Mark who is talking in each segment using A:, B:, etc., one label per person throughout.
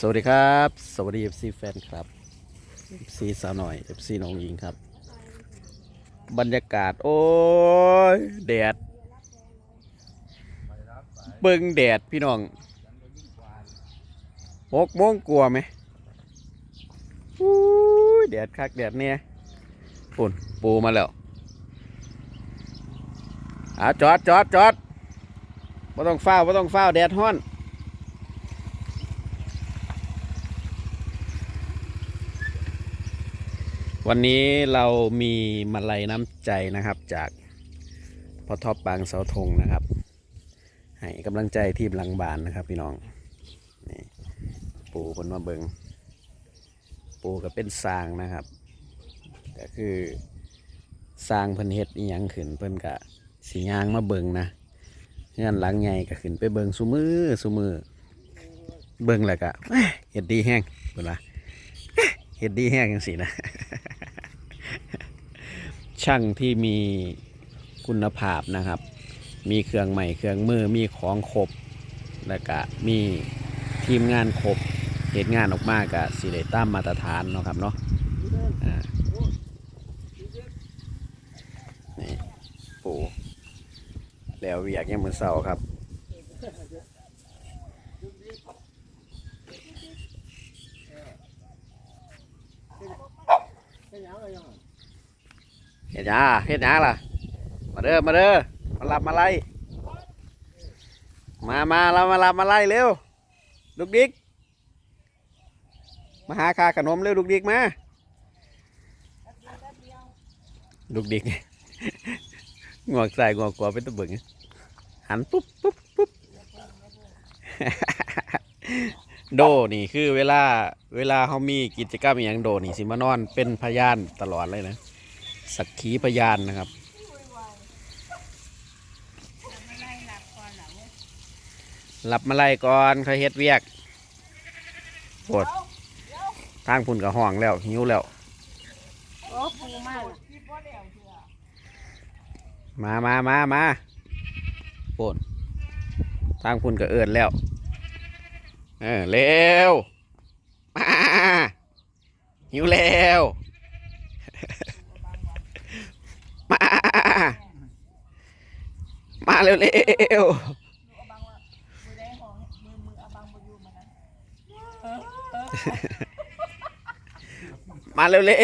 A: สวัสดีครับ สวัสดี FC แฟนครับ FC สาวหน่อย FC น้องหญิงครับ บรรยากาศ โอ้ยแดดเบิ่งแดดพี่น้องหกโมงกลัวไหมอู้ยแดดคักแดดเนี่ยปุ่นปูมาแล้วอ่าจอดจอดจอดไม่ต้องเฝ้าไม่ต้องเฝ้าแดดฮ้อน วันนี้เรามีมาลัยน้ำใจนะครับจากพ่อท็อปบางเสาธงนะครับ ให้กำลังใจทีมหลังบานนะครับ พี่น้องนี่ปูคนมาเบิงปูก็เป็นสางนะครับก็คือสร้างเพิ่นเฮ็ดอีหยังขึ้นเพิ่นกะสียางมาเบิงนะงานหลังใหญ่ก็ขึ้นไปเบิงสุมือสุมือเบิงแล้วก็เอ้ยเฮ็ดดีแห้งเพิ่นว่าเฮ็ดดีแห้งจังสินะ ช่างที่มีคุณภาพนะครับ มีเครื่องใหม่เครื่องมือมีของครบและก็มีทีมงานครบเหตุงานออกมากะสิได้ตามมาตรฐานเนาะครับเนาะนี่ปูแล้วเวียกยังมือเสาครับ ฮ็ดหยังเฮ็ดหยังล่ะ มาเด้อ มาเด้อ มารับมาไล่ มามาเรามารับมาไล่เร็ว ลูกดิก มาหาคาขนมเร็วลูกดิกมา ลูกดิกงวกใส่งวกกว่าเป็นตะบึงหันปุ๊บปุ๊บปุ๊บ โดนี่คือเวลาเวลาเขามีกิจกรรมอหย่างโดนี่สิมานอนเป็นพยานตลอดเลยนะ สักขีพยานนะครับ หลับมาไล่ก่อนเขาเฮ็ดเวียกปวดทางพุ่นกับห้องแล้ว หิวแล้ว
B: มา
A: มามามาปวดทางพุ่นกับเอินแล้ว เออเร็วมาหิวแล้ว มา มาเร็วเร็วมาเร็วเร็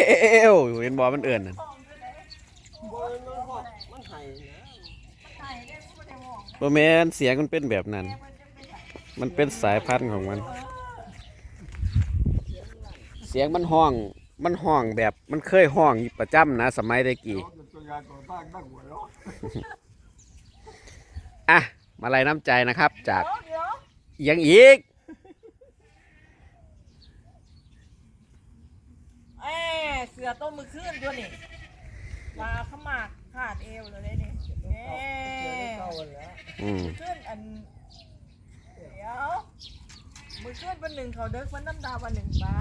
A: วเห็นบอมันเอื่นน่ะโรแมนเสียงมันเป็นแบบนั้น มันเป็นสายพันธุ์ของมัน เสียงมันห้อง มันห้องแบบ มันเคยห้องประจำนะ สมัยได้กี่ อะ มาลัยน้ำใจนะครับ จากอิหยังอีก
B: เอ้เสือต้มมือขึ้นตัวนี่ปลาขมากขาดเอวเลยนี่เอ้
A: อืม
B: ขึ้นอัน เดี๋ยว มือขึ้นวันหนึ่งเขาเดิกวันน้ำดาววันหนึ่งปลา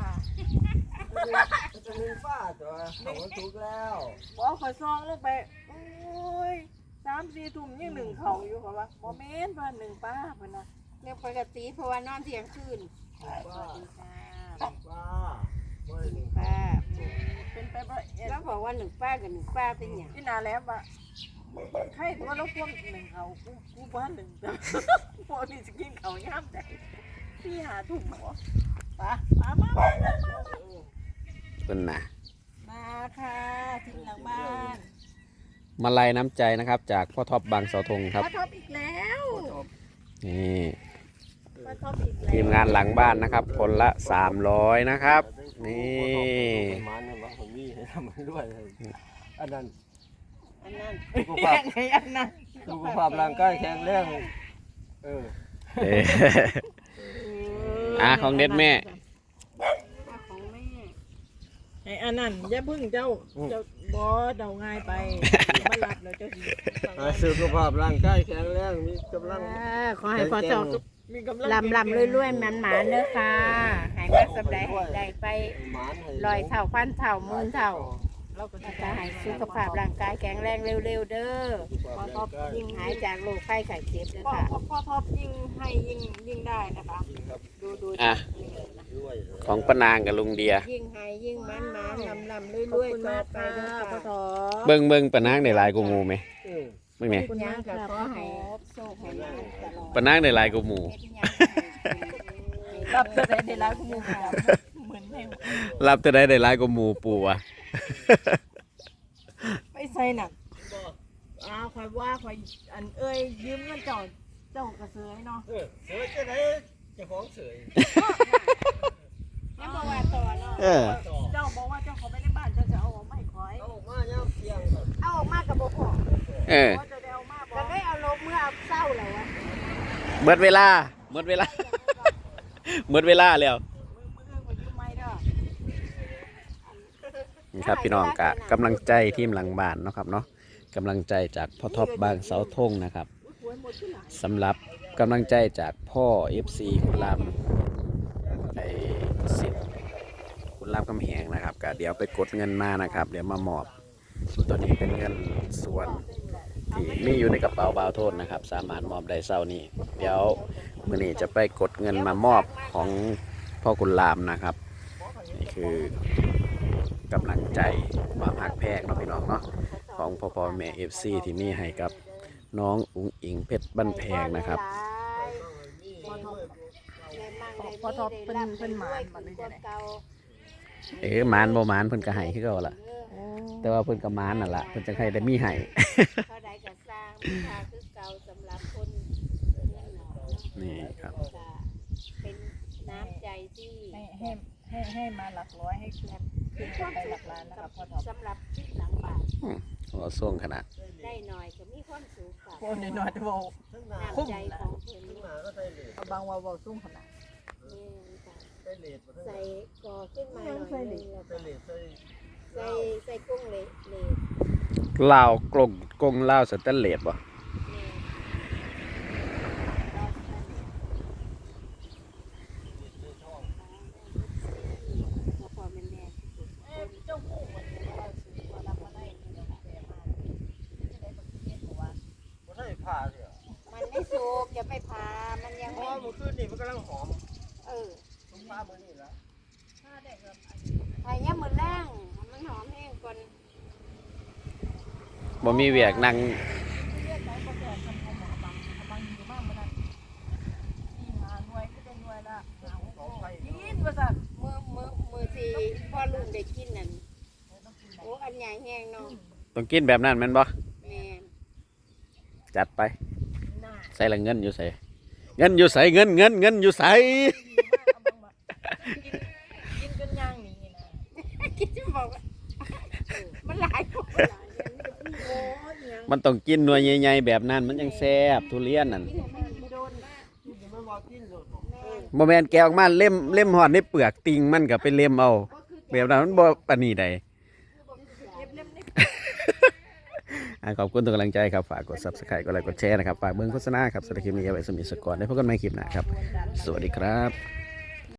C: จะลืมฟ้าตัวเขาก็ทุกข์แล้ว
B: บอกขอยซองลงไปโอ้ยสามสี่ทุ่มยังหนึ่งเขาอยู่เขาว่าบอเมนวันหนึ่งป้าเพิ่นนะ
D: เรียกปกติเพราะว่านอนเที่ยงคืน
C: ฟ้า
D: ค่ะ
C: ฟ้าเมื่อหนึ่ง
D: ป้า
B: เป็นไปบ่เอ็ด
D: แล้วบอกว่าหนึ่งป้ากับหนึ่งป้าเป็นอย่าง
B: ที่นาแล้วว่าใครว่าเราควมหนึ่งเขากูกูบ้านหนึ่งแต่พอนี่จะกินเขาย่ามใจพี่หาถุงหมอป้าป้ามามามามา
A: เป็นนะ
B: มาค่ะถึงหลังบ้าน
A: มาลัยน้ำใจนะครับ จากพ่อท็อปบางเสาธงครับ
B: ป้าท็อปอีกแล้ว
A: นี่
B: ป้าท็อปอีกแล้ว
A: ทีมงานหลังบ้านนะครับ คนละสามร้อยนะครับ นี่
C: มันเนี่ยว่าผมมีให้ทำมันด้วยเลยอันนั้น
D: อันนั้น
C: สุขภาพ
B: ยังไงอันนั้น
C: สุขภาพร่างกายแข็งแรงเออ
A: เอ้ยอะของเด็ดแม่
D: อะของแม่
B: ไอ้อันนั้นอย่าพึ่งเจ้าเจ้าบอเดาง่ายไปมาหลับแล้วเจ้าสิ
C: อ่าสุขภาพร่างกายแข็งแรงมีกำลัง
D: อ่าขอให้พอสอบ
B: มีกำลัง
D: ลำลำรวยรวยๆมันหมานๆเด้อค่ะใหายมาสับใดให้ได้ไป
C: หมานให้
D: ลอยเท่าพันเท่าหมื่นเท่า
B: เราก็
D: แล้วก็ให้สุขภาพร่างกายแข็งแรงเร็วๆเด้อ
C: สุขภาพร่างกาย
D: ยิ่งหายจากโรคไข้ไข้เจ็บเด้อ
B: พ่อ
D: ค่ะ
B: พ่อพ่อท็อปยิ่งให้ยิ่งยิ่งได้นะคะ ดูดู
A: อะ
B: นี่เลยนะ
A: ของปานางกับลุงเดีย
D: ยิ่งให้ยิ่งมันหมานลำลำ
B: ขอบ
D: รวย
B: คุณ
D: ๆต่อ
B: มาก
D: ไป
B: ค่ะ
D: เด้อ
B: พ่อ
D: ค่ะ
B: ทอ
A: เบิ่งเบิ่งปานางได้หลายกว่าหมู่ไหม
C: เออ
A: เบิ่งแหน่
B: ขอบคุณมากค่ะ
D: ขอให้
B: โชคให้ลาภตลอด
A: ปานางได้หลายกว่าหมู่
D: เฮ็ดอิหยังให้
B: รับจะได้ในร้านคุณมูค่ะเหมือนให้
A: รับจะได้ได้หลายกว่าหมู่ปู่อะ
B: ไม่ใช่น่ะอ้าวคอยว่าคอยอันเอ้ยยืมเงินเจ้าเจ้ากระเซยเนาะ
C: เออเสือจะไหนเจะของเสือ
D: ยังบ่ว่าต่อ เนาะ
A: เออ
C: ต่อ
B: เจ้าบอกว่าเจ้าเขาไม่ได้บ้านเจ้าจะเอาออกไม่คอย
C: เอามาเนี่ยเพียงก่อน
D: เอาออกมากับบ่พอ
A: เออ
B: ว่าจะได้เอามาบ
D: ก็
B: อก
D: ได้เอาลบเมื่อเอาเศร้าแล้ววะ
A: เบิดเวลาเบิดเวลาเบิดเวลาแล้ว
B: มือมือคนยืมไม่เด้อ
A: นี่ครับพี่น้องกะกำลังใจทีมหลังบ้านเนาะครับเนาะกำลังใจจากพ่อท็อปบางเสาธงนะครับสำหรับกำลังใจจากพ่อ FC คุณลำไอ้สิทธิ์ คุณลำกำแหงนะครับกะเดี๋ยวไปกดเงินมานะครับ เดี๋ยวมามอบ ตัวนี้เป็นเงินส่วนที่มีอยู่ในกระเป๋าบาวโทษนะครับ สามารถมอบได้เศร้านี้เดี๋ยวมื่อนี้จะไปกดเงินมามอบของพ่อคุณลามนะครับ นี่คือกำลังใจความหักแพงเนาะพี่น้องเนาะของพ่อพ่อแม่เอฟซีที่มีให้กับน้องอุ๋งอิงเพชรบ้านแพงนะครับ
B: พอทอเพิ่นเพิ่นหมานมาเลยจะได้
A: เออหมานบ่หมานเพิ่นก็ให้คือเก่าล่ะ แต่ว่าเพิ่นก็หมานนั่นล่ะเพิ่นจังให้ได้มีให้
D: เท่าใดก็สร้างมีค่าคือเก่าสำหรับคนเงินหน่อย
A: นี่ครับ
D: ก็เป็นน้ำใจที่
B: ให้ให้ให้ให้มาหลักร้อยให้คืนคืนกันไปหลักล้านนะครับพอทอ
D: สำหรับหลังบ้าน
A: หัวส่งขนาด
D: ได้หน่อยก็มีความสุขกับ
B: พวกนี้น้อยจะบอก
C: ทั้งหน้า
D: น้ำใจของเพิ่น
C: ทั้งหน้าก็ใส่เหล็ก
B: เอาบางว่าบอกซุ้มขนาด
D: นี่ค่ะ
C: ใส่เหล็กมาทั้งห
D: ใส่
C: น้า
D: ก่อขึ้นมาหน่อยนึงแล้ว
C: ใส่เหล็กใส่
D: ใส่ใส่กุ้งเละเละ
A: ลาวกลงกงลาวสแตนเลสบ่
D: นี่พอพอแม่แม่
B: เอ้ยเจ้าผู้คนนี้ว่าซื้อมารับมาได้เงินแปรมาจะได้บักเก็ตบอกว่า
C: บ่ใช่ผ้าเสีย
D: มันไม่สุกอย่าไปพามันยัง
C: เพราะ
D: ไม่
C: ว่าเมื่อคืนนี่มันกำลังหอม
D: เออ
C: ทุกผ้าเมื่อนี่ละ
B: ถ้าได้แบบ
D: ไอ้เนี่ยมือแรงมันหอมแห้งก่อน
A: บ่มีเวียกนั่ง
B: เรียกไหนก็แก่ทำของหมอบางบางอยู่บ้างมันนั่นที่หาหน่วยก็ได้หน่วยละหาของไปกินว่าสั่น
D: มือมือมือที่พ่อลุงได้กินนั่นโอ้อันใหญ่แห้งเนาะ
A: ต้องกินแบบนั้นแม่นบ่
D: แม่น
A: จัดไป
B: หน้า
A: ใส่ละเงินอยู่ใส่เงินอยู่ใส่เงินเงินเงินอยู่ใส่
B: กินกันย่างนี้นะ
D: คิดจะบอกว่า มันหลายคนหลายอย่างนี่โอ้ยยัง
A: มันต้องกินหน่วยใหญ่ๆแบบนั้น มันยังแซ่บทุเรียนนั่น
D: กินให้มันโดนมาก
C: นี่มันว่ากินเลยบอก
D: แม่น
A: บ่แม่นแกะออกมาเล่มเล่มหอดในเปลือกติงมันก็ไปเล่มเอา
D: ก็คือ
A: แบบนั้นมันบ่ปานนี้ใด
B: เล็บเล็บนี่
A: อ่าขอบคุณทุกกำลังใจครับฝากกด subscribe กดไลค์กดแชร์นะครับฝากเบิ่งโฆษณาครับสำหรับคลิปนี้เอาไว้สมิสกก่อนได้พบกันใหม่คลิปหน้าครับ สวัสดีครับ